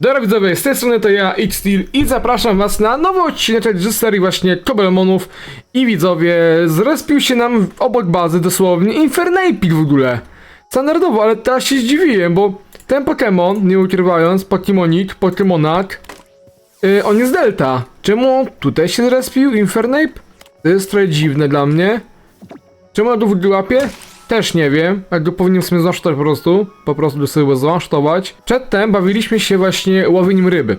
Dobra widzowie, z tej strony to ja, Steel i zapraszam was na nowy odcinek z serii właśnie Kobelmonów i widzowie, zrespił się nam obok bazy dosłownie Infernapid w ogóle. Standardowo, ale teraz się zdziwiłem, bo ten Pokémon, nie ukrywając, Pokémonik, Pokémonak, yy, on jest Delta. Czemu tutaj się zrespił, Infernape? To jest trochę dziwne dla mnie. Czemu on tu w łapie? Też nie wiem, jak go powinien w sumie zasztować po prostu, po prostu sobie zasztować. Przedtem bawiliśmy się właśnie łowieniem ryby,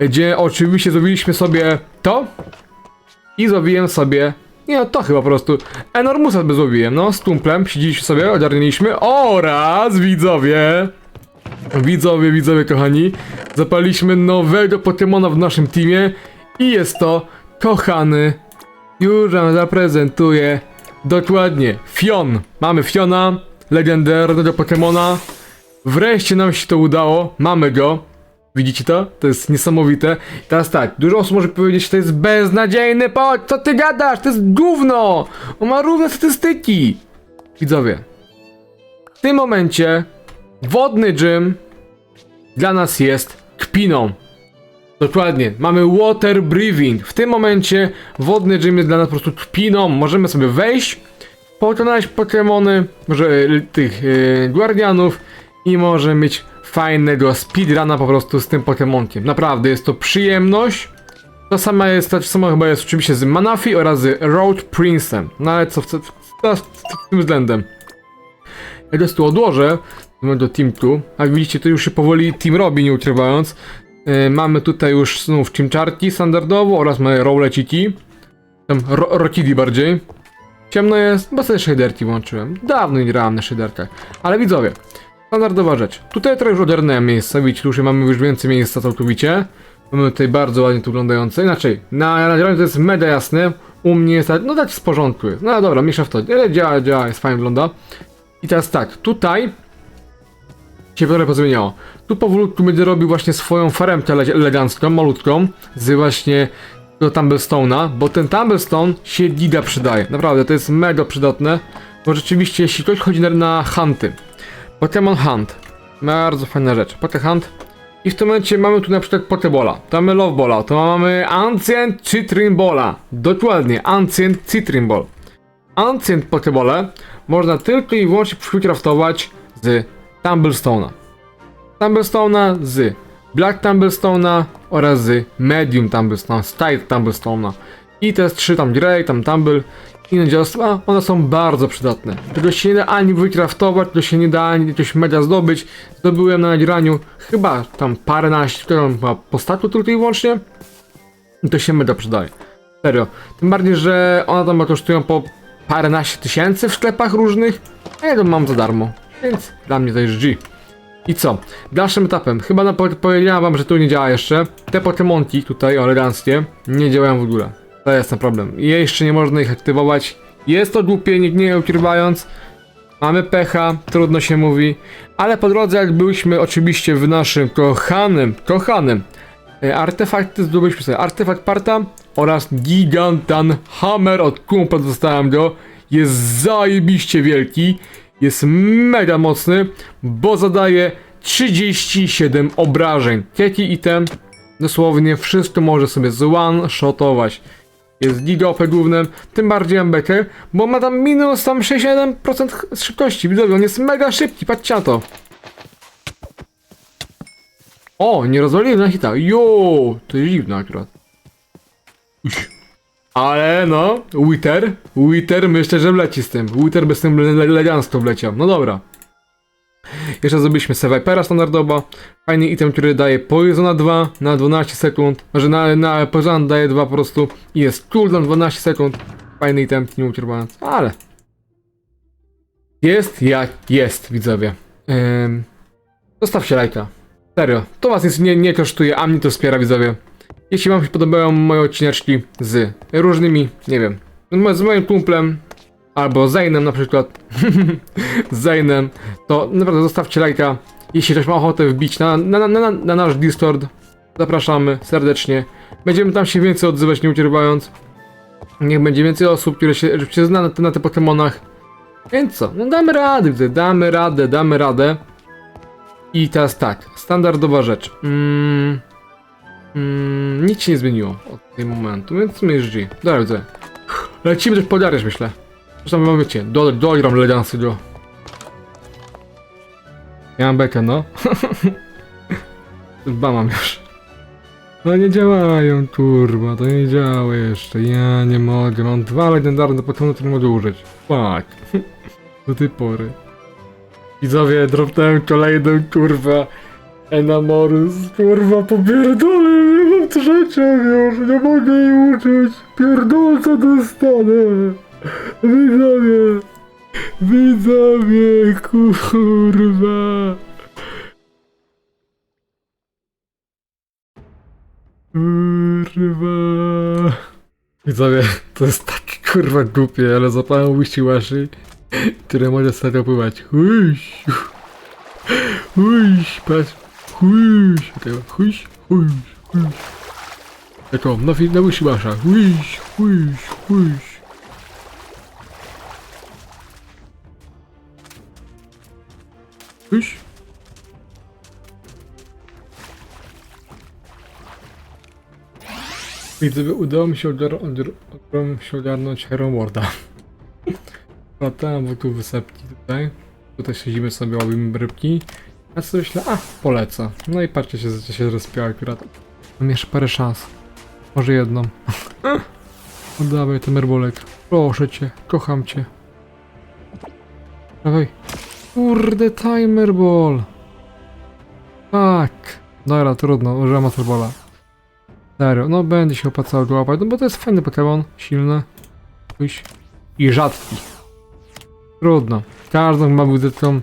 gdzie oczywiście złowiliśmy sobie to i złowiłem sobie, nie to chyba po prostu, Enormusa sobie złowiłem, no z tumplem, siedzieliśmy sobie, ogarnęliśmy oraz widzowie, widzowie, widzowie kochani, zapaliśmy nowego Pokemona w naszym teamie i jest to kochany, już wam zaprezentuję Dokładnie, Fion. Mamy Fiona, legendarnego Pokemona. Wreszcie nam się to udało, mamy go. Widzicie to? To jest niesamowite. Teraz tak, dużo osób może powiedzieć, że to jest beznadziejny po, co ty gadasz? To jest gówno! On ma równe statystyki. Widzowie, w tym momencie wodny gym dla nas jest kpiną. Dokładnie, mamy water breathing. W tym momencie wodny gym jest dla nas po prostu kpiną. Możemy sobie wejść, pokonać Pokémony, może e, tych e, Guardianów i możemy mieć fajnego speedruna po prostu z tym Pokémonkiem. Naprawdę, jest to przyjemność. To samo jest, to samo chyba jest oczywiście z Manafi oraz z Road Prince'em. No ale co w, w, w, w tym względem? Jak to tu odłożę, do Team 2, a widzicie, to już się powoli Team robi, nie ukrywając. Yy, mamy tutaj już znów Chimcharki standardowo oraz mamy Rowleciki. Tam ro Rokidi bardziej. Ciemno jest, bo sobie shaderki włączyłem. Dawno nie grałem na shaderkach. Ale widzowie, standardowa rzecz. Tutaj trochę już ogarnąłem miejsca, widzicie, już mamy już więcej miejsca całkowicie. Mamy tutaj bardzo ładnie tu wyglądające. Inaczej, na nagraniu to jest mega jasne. U mnie jest no tak w porządku jest. No dobra, miesza w to. Ale działa, działa, jest fajnie wygląda. I teraz tak, tutaj się trochę pozmieniało. Tu powolutku będzie robił właśnie swoją faremkę ele- elegancką, malutką, z właśnie do Tumblestone'a, bo ten Tumblestone się giga przydaje. Naprawdę, to jest mega przydatne, bo rzeczywiście jeśli ktoś chodzi na, na hunty, Pokémon Hunt, bardzo fajna rzecz, Poké Hunt, i w tym momencie mamy tu na przykład Pokebola, to mamy Love Balla, to mamy Ancient Citrin Balla, dokładnie, Ancient Citrin Ball. Ancient Pokebole można tylko i wyłącznie craftować z Tumblestone'a. Tumblestone'a z Black Tumblestone'a oraz z Medium Tumblestone'a, Style Tumblestone'a. I te trzy tam Grey, tam Tumble inne dziadostwa, one są bardzo przydatne. Tego się nie da ani wykraftować, tego się nie da ani jakiegoś mega zdobyć. Zdobyłem na nagraniu chyba tam paręnaście, które mam chyba po statu tylko i wyłącznie. I to się mega przydaje. Serio. Tym bardziej, że one tam kosztują po paręnaście tysięcy w sklepach różnych, a ja to mam za darmo. Więc dla mnie to jest G. I co? Dalszym etapem, chyba powiedziałem wam, że tu nie działa jeszcze. Te Pokemonki tutaj, eleganckie, nie działają w ogóle. To jest ten problem. I jeszcze nie można ich aktywować. Jest to głupie, nikt nie ukrywając. Mamy pecha, trudno się mówi. Ale po drodze, jak byliśmy oczywiście w naszym kochanym, kochanym e, artefakty, zdobyliśmy sobie artefakt parta oraz gigantan hammer od kumpla dostałem go. Jest zajebiście wielki. Jest mega mocny, bo zadaje 37 obrażeń. Jaki item? Dosłownie wszystko może sobie zone-shotować. Jest giga głównym, tym bardziej bekę, bo ma tam minus tam 67% szybkości. Widzowie, on jest mega szybki, patrzcie na to. O, nie rozwaliłem na hita. Jo, to jest dziwne akurat. Uś. Ale no, Wither, Wither myślę, że wleci z tym. Wither by z tym le- elegancko wleciał. No dobra. Jeszcze zrobiliśmy Vipera standardowo. Fajny item, który daje Poisona 2 na 12 sekund. Może na, na Poisona daje 2 po prostu. I jest cooldown 12 sekund. Fajny item, nie ucierpiając. Ale. Jest jak jest, widzowie. Zostawcie lajka. Serio. To was nic nie, nie kosztuje, a mnie to wspiera, widzowie. Jeśli wam się podobają moje odcineczki z różnymi, nie wiem, z moim kumplem, albo Zainem na przykład, Zainem, to naprawdę zostawcie lajka. Jeśli ktoś ma ochotę wbić na, na, na, na, na nasz Discord, zapraszamy serdecznie. Będziemy tam się więcej odzywać, nie ucierpiając. Niech będzie więcej osób, które się, się zna na, na tych Pokemonach. Więc co, no damy radę, damy radę, damy radę. I teraz tak, standardowa rzecz. Mm, mm, nic się nie zmieniło od tego momentu, więc my G. Dobra, widzę. Lecimy też podariać, myślę. Zresztą mamy, wiecie, do, dogram elegancko go. Ja mam bekę, no. Chyba mam już. No nie działają, kurwa, to nie działa jeszcze. Ja nie mogę, mam dwa legendarne Pokémony, które mogę użyć. Fuck. Do tej pory. Widzowie, dropnąłem kolejną, kurwa, Enamorus, kurwa, popierdolę, trzecia już, nie mogę jej użyć, pierdolca dostanę. Widzowie, widzowie, kurwa. Kurwa. Widzowie, to jest tak kurwa głupie, ale zapałem wishy które może sobie opływać. Huś, huś, patrz, huś, huś, huś, huś. Jako, na, na washa, huś, huś, huś. Huś. Widzę, że udało mi się, ogar- udało mi się ogarnąć Hero Warda. Latałem wokół wysepki tutaj. Tutaj siedzimy sobie, łowimy rybki. Ja sobie myślę, a, polecę. No i patrzcie się, że się rozpiał akurat. Mam jeszcze parę szans. Może jedną. Oddawaj ten merbolek. Proszę cię, kocham cię. Dawaj. Kurde, timer ball. Tak. Dobra, trudno, użyłem Masterbola. Serio, no będzie się opłacało go łapać, no bo to jest fajny Pokémon, silny. Pójść. I rzadki. Trudno. Każdy ma tą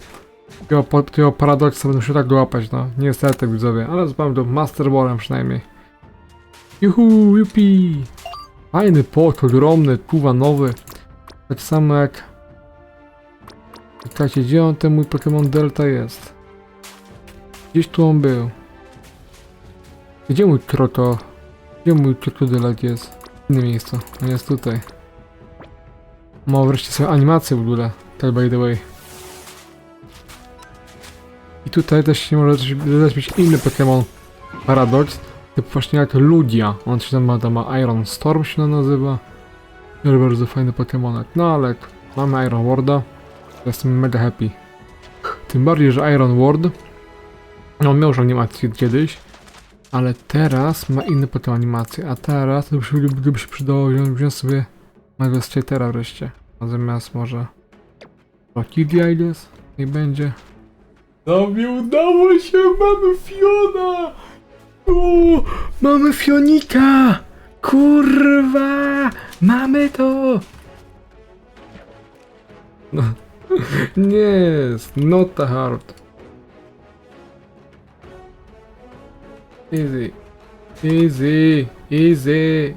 tego, tego paradoksa, będą się tak go łapać, no. Niestety widzowie, ale zupełnie to Master Ballem przynajmniej. Juhu, jupi. Fajny pot, ogromny, kuwa nowy. Tak samo jak... Czekajcie, gdzie on ten mój Pokémon Delta jest? Gdzieś tu on był. Gdzie mój kroto? Gdzie mój krokodylek jest? W innym miejscu. On jest tutaj. Ma wreszcie swoją animację w ogóle. Tak by the way. I tutaj też się może dodać inny Pokémon Paradox. Typu właśnie jak Ludia. On się tam ma, Iron Storm się nazywa. Bardzo, bardzo fajny Pokémonek. No ale mamy Iron Warda. Jestem mega happy. Tym bardziej, że Iron Ward no, miał już animację kiedyś, ale teraz ma inny potem animację, a teraz to by się, gdyby się przydało wziąć, wziąć sobie mego Skatera wreszcie, zamiast może Rocky Ides, nie będzie. No mi udało się, mamy Fiona! O, mamy Fionika! Kurwa! Mamy to! No, jest, not that hard. Easy. Easy. Easy.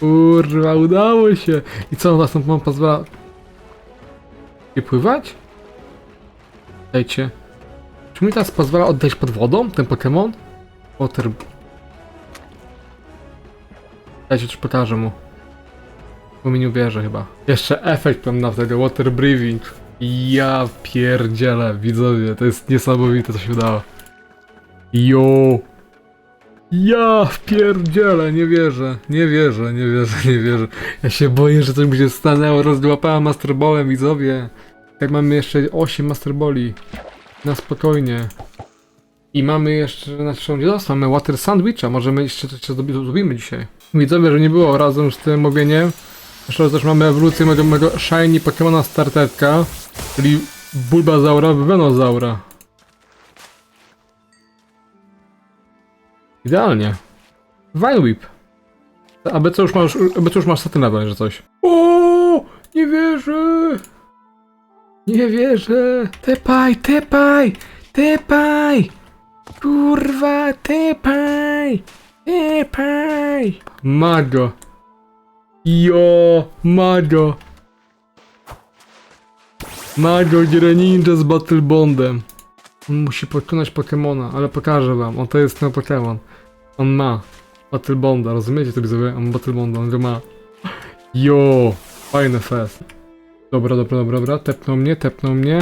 Kurwa, udało się. I co, nas tam pozwala... Nie pływać? Dajcie. Czy mi teraz pozwala oddać pod wodą ten Pokémon? Water... Dajcie, coś pokażę mu. Bo mi nie uwierzę chyba. Jeszcze efekt mam na tego water breathing. Ja pierdzielę, widzowie, to jest niesamowite co się udało. Jo! Ja pierdzielę, nie wierzę, nie wierzę, nie wierzę, nie wierzę. Ja się boję, że coś mi się stanęło, rozłapałem masterballem, widzowie. Tak mamy jeszcze 8 masterboli. Na spokojnie. I mamy jeszcze, nie dostał, mamy water sandwicha, możemy jeszcze coś zrobi- zrobimy dzisiaj. Widzowie, że nie było razem z tym mówieniem. Jeszcze też mamy ewolucję mego, mego shiny Pokemona starterka, czyli Bulbazaura Venozaura. Idealnie. Vine Whip. Aby co już masz, aby co już masz satynę, że coś. O, nie wierzę. Nie wierzę. Tepaj, tepaj, tepaj. Kurwa, tepaj, tepaj. Mago. Jo, Mago. Mago Greninja z Battle Bondem. On musi pokonać Pokemona, ale pokażę wam, on to jest ten Pokemon. On ma Battle Bonda, rozumiecie to widzowie? On ma Battle Bonda, on go ma. Jo, fajny fest. Dobra, dobra, dobra, dobra, tepnął mnie, tepnął mnie.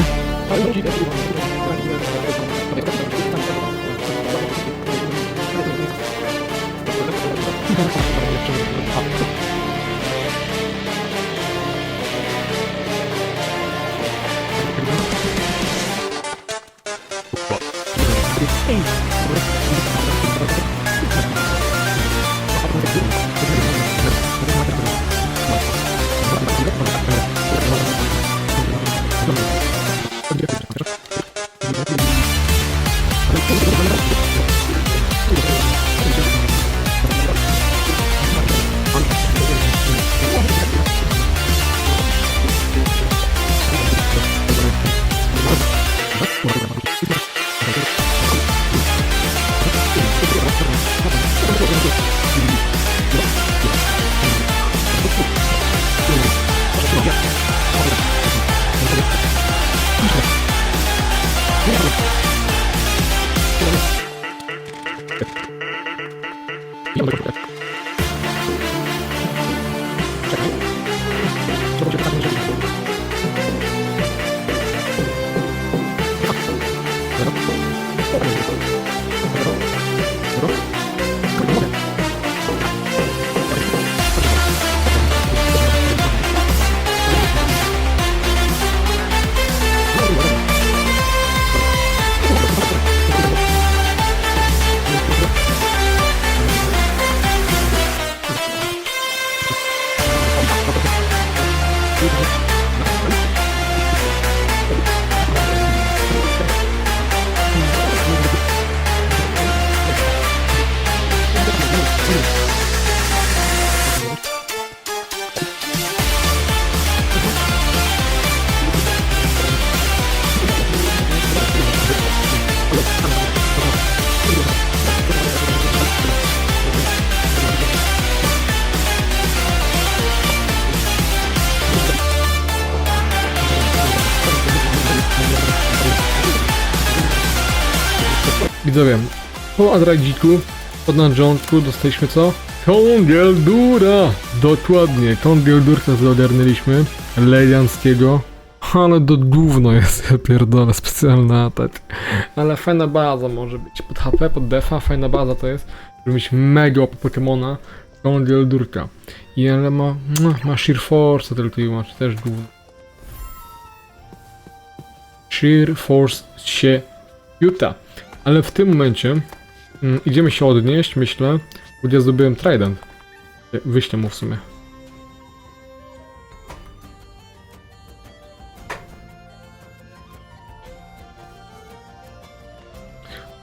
Widzowie, po adradziku, pod nadziątku dostaliśmy co? Kągiel-dura! Dokładnie, kągiel-durka zaogarnęliśmy, legianckiego. Ale do gówno jest, ja pierdolę, specjalna atak. Ale fajna baza może być, pod HP, pod defa, fajna baza to jest, żeby mieć mega Pokemona, kągiel-durka. I ale ma, no, ma Sheer Force tylko i wyłącznie, też gówno. Sheer Force się Utah. Ale w tym momencie mm, idziemy się odnieść, myślę, gdzie zdobyłem Trident. Wyślę mu w sumie.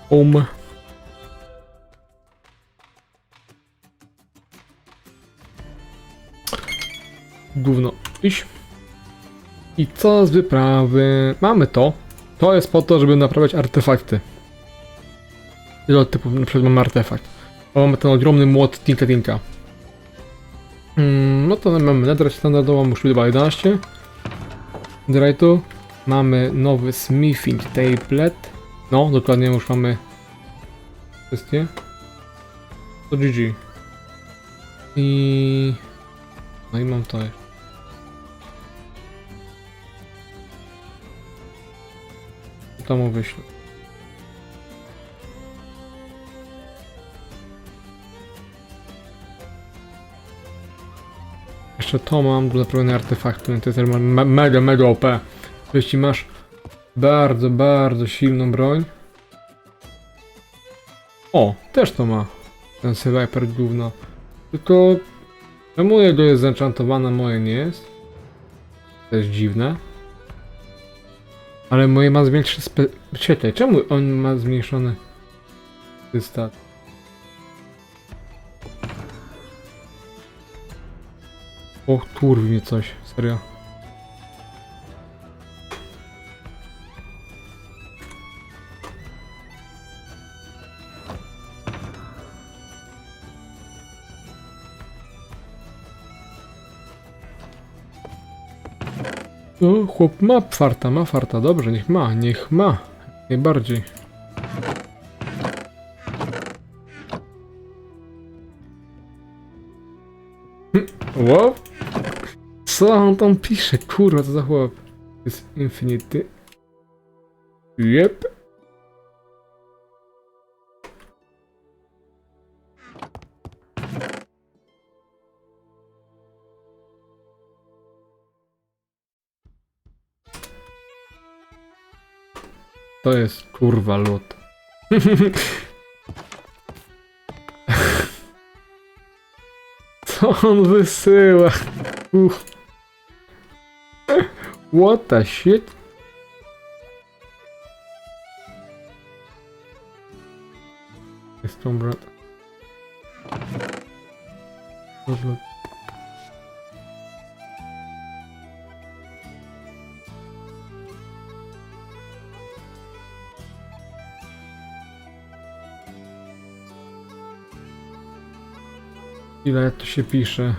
Um. Gówno. Iść. I co z wyprawy? Mamy to. To jest po to, żeby naprawiać artefakty. Ile typów na przykład mamy artefakt? O, mamy ten ogromny młot Tinka Tinka. Mm, no to mamy nether standardową, już chyba 11. Drive'u. Mamy nowy smithing tablet. No, dokładnie już mamy wszystkie. To GG. I... No i mam to jeszcze. To mu wyślę. Jeszcze to mam do naprawienia artefaktu, to jest me mega, mega OP. Jeśli masz bardzo, bardzo silną broń. O, też to ma. Ten Sniper gówno. Tylko czemu jego jest zenchantowane, moje nie jest? To jest dziwne. Ale moje ma zwiększy spe... Czekaj, czemu on ma zmniejszony stat? O, kurwi mnie coś, serio. Chłop ma farta, ma farta, dobrze, niech ma, niech ma. Najbardziej. Co on tam pisze? Kurwa, co za chłop? Jest Infinity. Jep. To jest kurwa lód. Co on wysyła? Uch. What the shit? Jest brat. Dobra. Ile to się pisze?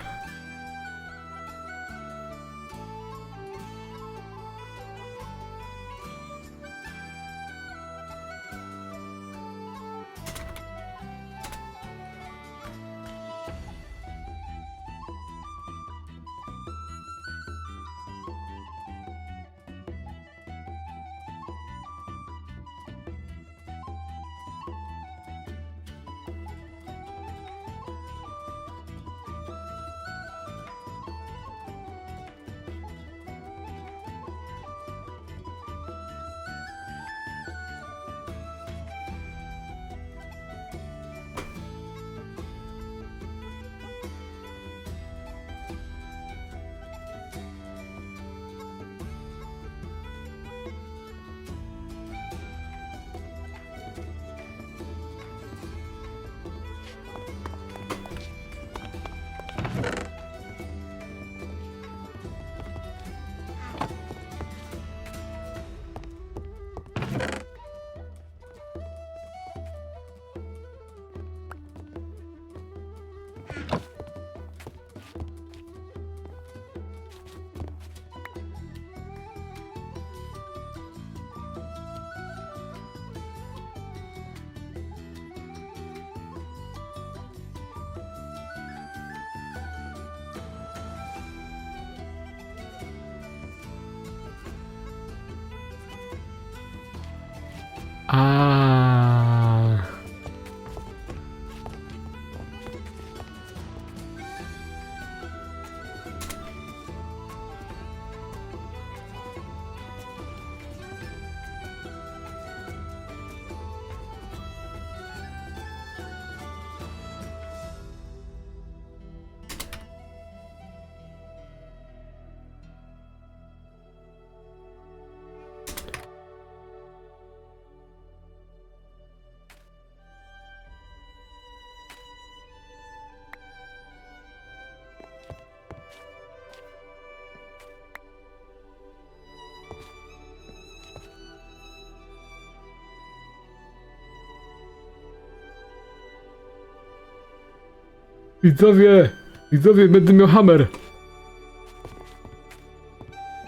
Widzowie! Widzowie, będę miał hammer!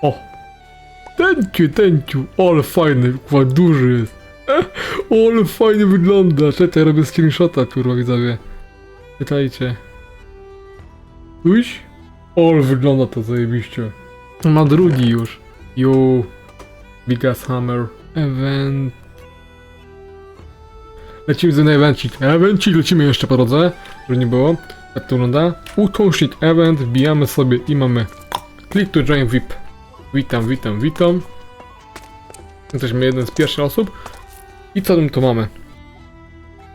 O! Tęciu, tęciu! Ale fajny, kurwa, duży jest! Ale fajnie wygląda! Czekaj, robię screenshota, kurwa, widzowie. Pytajcie. Uś? Ale wygląda to zajebiście. Ma drugi już. Yo. Big ass hammer. Event. Lecimy z evencik. Evencik lecimy jeszcze po drodze, żeby nie było. Tak to wygląda. Event, wbijamy sobie i mamy click to join VIP. Witam, witam, witam. Jesteśmy jeden z pierwszych osób. I co my tu mamy?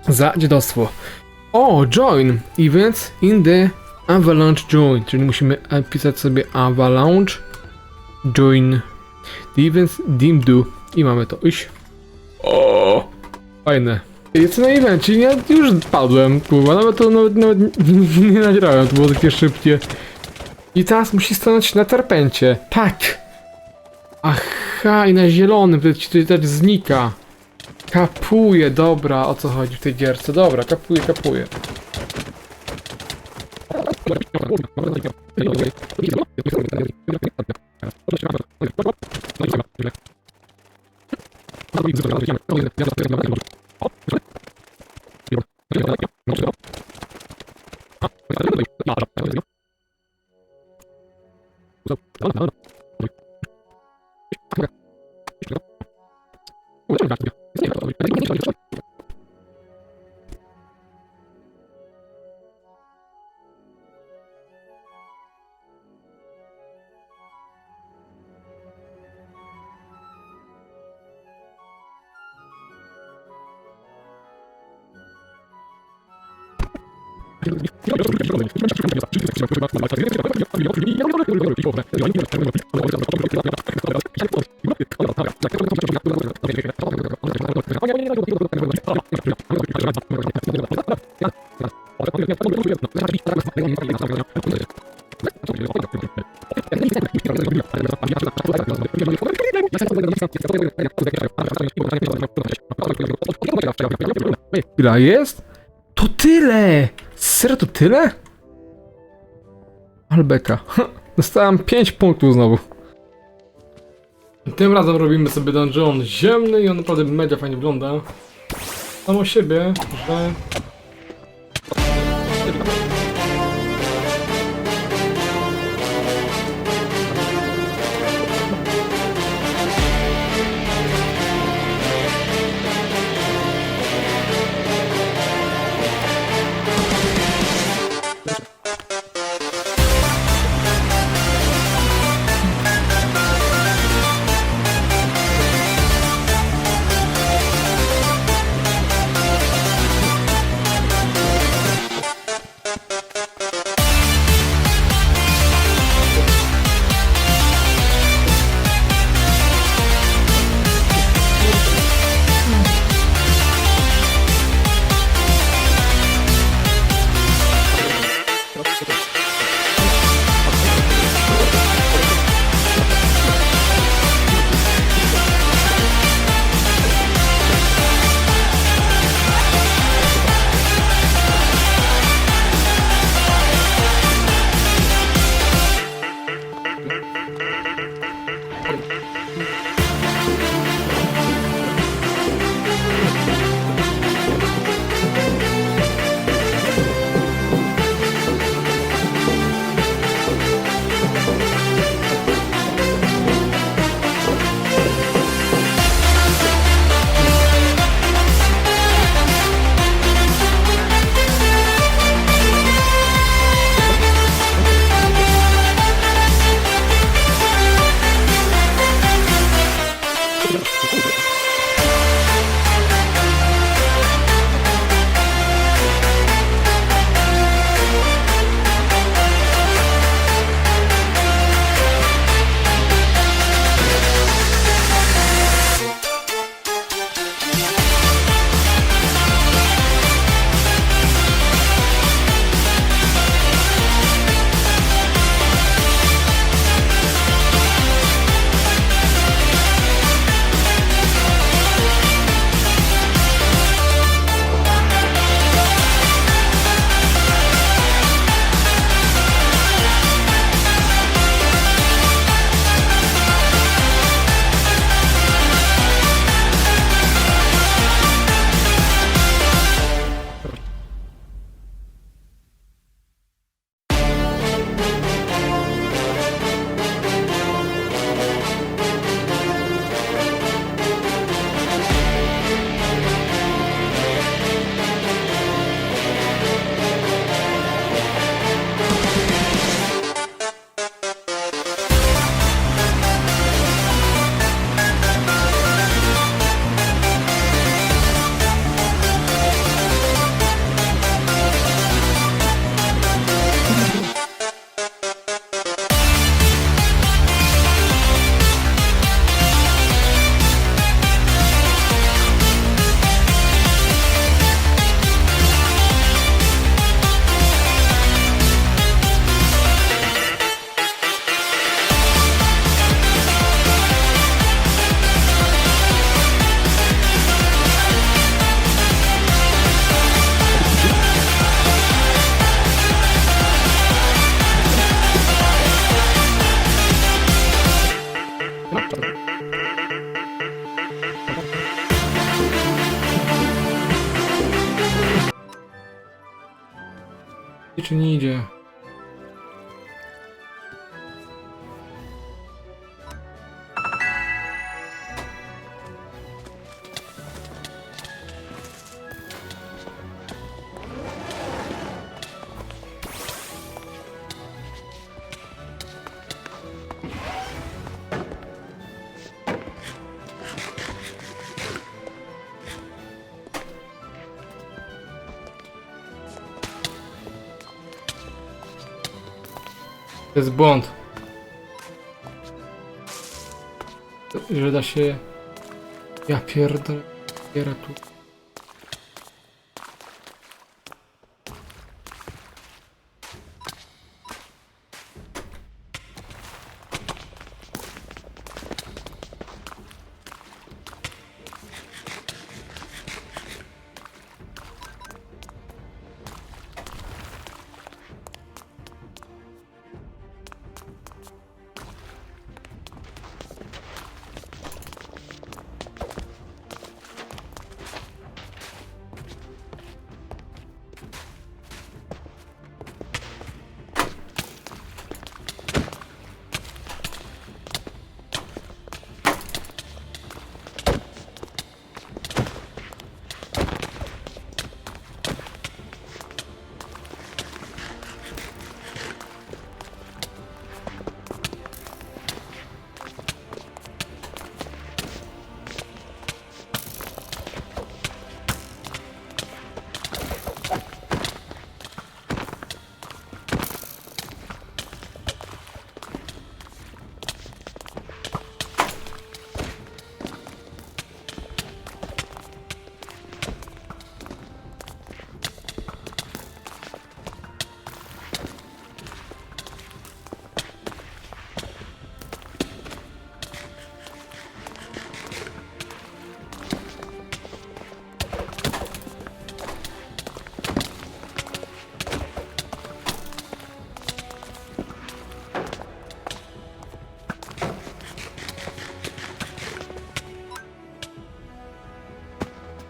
Za dziadostwo. O, join events in the avalanche join, czyli musimy pisać sobie avalanche join the events dim do i mamy to iść. O, fajne. Jest na evencie, ja już padłem, kurwa, nawet to nawet, nawet nie, nie nagrałem, to było takie szybkie. I teraz musi stanąć na terpencie. Tak! Aha, i na zielonym, to ci też znika. Kapuje, dobra, o co chodzi w tej gierce, dobra, kapuje, kapuje. 어? Ile jest? To tyle! Serio to tyle? Albeka. Dostałem 5 punktów znowu. Tym razem robimy sobie dungeon ziemny i on naprawdę mega fajnie wygląda. Samo siebie, że... To jest błąd. Że da się... Ja pierdolę. Biera tu.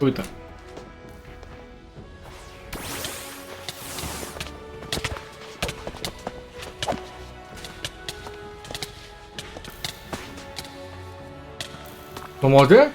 Płyta. Pomogę?